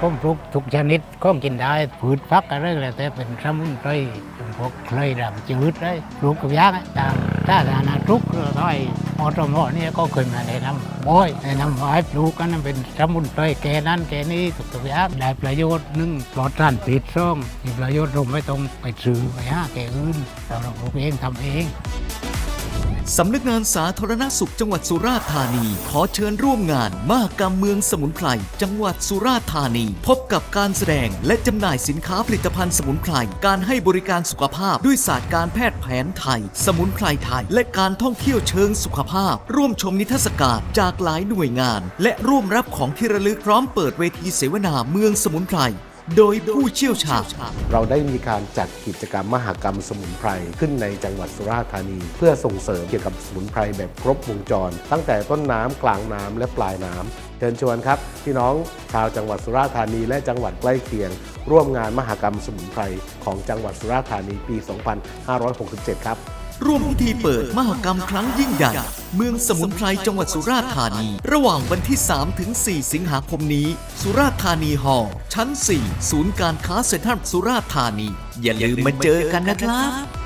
ผมปลูกทุกชนิดก็กินได้พืชพักอะไรเลยแต่เป็นสมุนไพรพวกเคยดำจืดได้ปลูกกับยางอะตามถ้าสาธารณทุกข์แล้วก็ไอ้มอตมอเนี่ยก็เคยมาแนะนำบ่อยแนะนำให้ปลูกกันเป็นสมุนไพรแกนั้นแกนี้ทุกอย่างได้ประโยชน์หนึ่งปลอดสารพิษซ่องมีประโยชน์รวมไม่ต้องไปซื้อไปหาแกอื่นเราปลูกเองทำเอง สำนักงานสาธารณสุขจังหวัดสุราษฎร์ธานี ขอเชิญร่วมงานมหกรรมเมืองสมุนไพรจังหวัดสุราษฎร์ธานี พบกับการแสดงและจำหน่ายสินค้าผลิตภัณฑ์สมุนไพรการให้บริการสุขภาพด้วยศาสตร์การแพทย์แผนไทย สมุนไพรไทย และการท่องเที่ยวเชิงสุขภาพ ร่วมชมนิทรรศการจากหลายหน่วยงาน และร่วมรับของที่ระลึกพร้อมเปิดเวทีเสวนาเมืองสมุนไพร โดยผู้เชี่ยวชาญ เราได้มีการจัดกิจกรรมมหกรรมสมุนไพรขึ้นในจังหวัดสุราษฎร์ธานี เพื่อส่งเสริมเกี่ยวกับสมุนไพรแบบครบวงจร ตั้งแต่ต้นน้ำกลางน้ำและปลายน้ำเชิญชวนครับพี่น้องชาวจังหวัดสุราษฎร์ธานีและจังหวัดใกล้เคียง ร่วมงานมหกรรมสมุนไพรของจังหวัดสุราษฎร์ธานีปี 2567 ครับ ร่วมพิธีเปิดมหกรรมครั้งยิ่งใหญ่ เมืองสมุนไพรจังหวัดสุราษฎร์ธานี ระหว่างวันที่ 3 ถึง 4 สิงหาคมนี้ สุราษฎร์ธานีฮอลล์ชั้น 4 ศูนย์การค้าเซ็นทรัลสุราษฎร์ธานี อย่าลืมมาเจอกันนะครับ